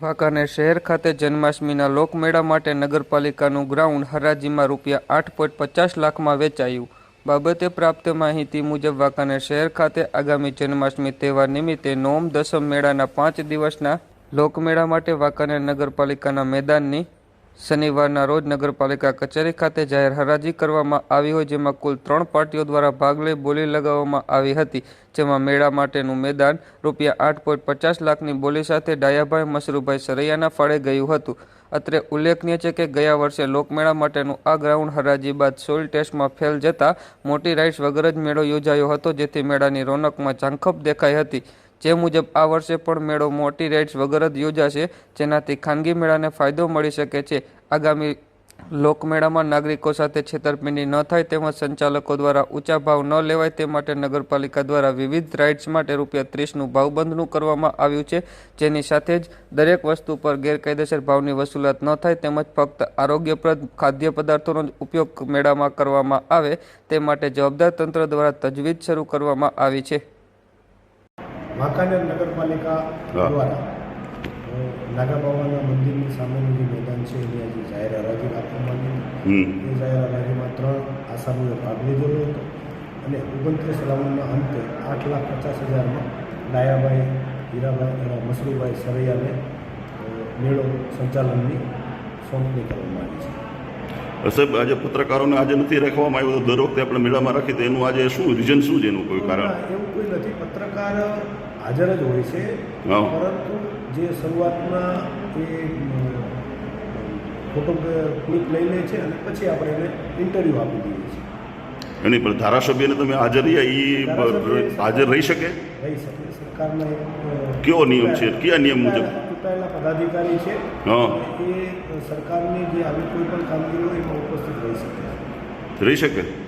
વાંકાનેર શહેર ખાતે જન્માષ્ટમીના લોકમેળા માટે નગરપાલિકાનું ગ્રાઉન્ડ હરાજીમાં રૂપિયા આઠ પોઈન્ટ પચાસ લાખમાં વેચાયું. બાબતે પ્રાપ્ત માહિતી મુજબ વાંકાને શહેર ખાતે આગામી જન્માષ્ટમી તહેવાર નિમિત્તે નોમ દસમ મેળાના પાંચ દિવસના લોકમેળા માટે વાંકાનેર નગરપાલિકાના મેદાનની શનિવારના રોજ નગરપાલિકા કચેરી ખાતે જાહેર હરાજી કરવામાં આવી હોય જેમાં કુલ ત્રણ પાર્ટીઓ દ્વારા ભાગ લઈ બોલી લગાવવામાં આવી હતી, જેમાં મેળા માટેનું મેદાન રૂપિયા આઠ પોઈન્ટ પચાસ લાખની બોલી સાથે ડાયાભાઈ મશરૂભાઈ સરૈયાના ફાળે ગયું હતું. અત્રે ઉલ્લેખનીય છે કે ગયા વર્ષે લોકમેળા માટેનું આ ગ્રાઉન્ડ હરાજી બાદ સોઇલ ટેસ્ટમાં ફેલ જતા મોટી રાઇડ્સ વગર જ મેળો યોજાયો હતો, જેથી મેળાની રોનકમાં ઝાંખપ દેખાઈ હતી. જે મુજબ આ વર્ષે પણ મેળો મોટી રાઇડ્સ વગર જ યોજાશે, જેનાથી ખાનગી મેળાને ફાયદો મળી શકે છે. આગામી લોકમેળામાં નાગરિકો સાથે છેતરપિંડી ન થાય તેમજ સંચાલકો દ્વારા ઊંચા ભાવ ન લેવાય તે માટે નગરપાલિકા દ્વારા વિવિધ રાઇડ્સ માટે રૂપિયા ત્રીસનું ભાવબંધનું કરવામાં આવ્યું છે. જેની સાથે જ દરેક વસ્તુ પર ગેરકાયદેસર ભાવની વસૂલાત ન થાય તેમજ ફક્ત આરોગ્યપ્રદ ખાદ્ય પદાર્થોનો જ ઉપયોગ મેળામાં કરવામાં આવે તે માટે જવાબદાર તંત્ર દ્વારા તજવીજ શરૂ કરવામાં આવી છે. વાંકાનેર નગરપાલિકા દ્વારા અ, નાગા બાબાના મંદિરની સામેનું જે મેદાન છે એની આજે જાહેર હરાજી રાખવામાં આવી. એ જાહેર હરાજીમાં ત્રણ આસામીઓ ભાગ લીધેલો હતો. અને ઓગણત્રીસ રાઉન્ડના અંતે આઠ લાખ પચાસ હજારમાં ડાયાભાઈ હીરાભાઈ મસરૂભાઈ સરૈયાને મેળો સંચાલનની સોંપણી કરવામાં આવી છે. સાહેબ આજે પત્રકારોને આજે નથી રાખવામાં આવ્યો દર વખતે આપણે મેળામાં રાખી તો એનું આજે શું રીઝન શું છે એનું કોઈ કારણ? એવું કોઈ નથી. પત્રકાર હાજર જ હોય છે. પરંતુ જે શરૂઆતમાં એ ફોટો ક્લિપ લઈ લે છે અને પછી આપણે એને ઇન્ટરવ્યૂ આપી દઈએ છીએ. એની પર ધારાસભ્યને તમે હાજર રહ્યા એ હાજર રહી શકે? કેવો નિયમ છે? કયા નિયમ મુજબ? ચૂંટાયેલા પદાધિકારી છે. હા. એ સરકારની જે આવી કોઈ પણ કામગીરી હોય એમાં ઉપસ્થિત રહી શકે. રહી શકે?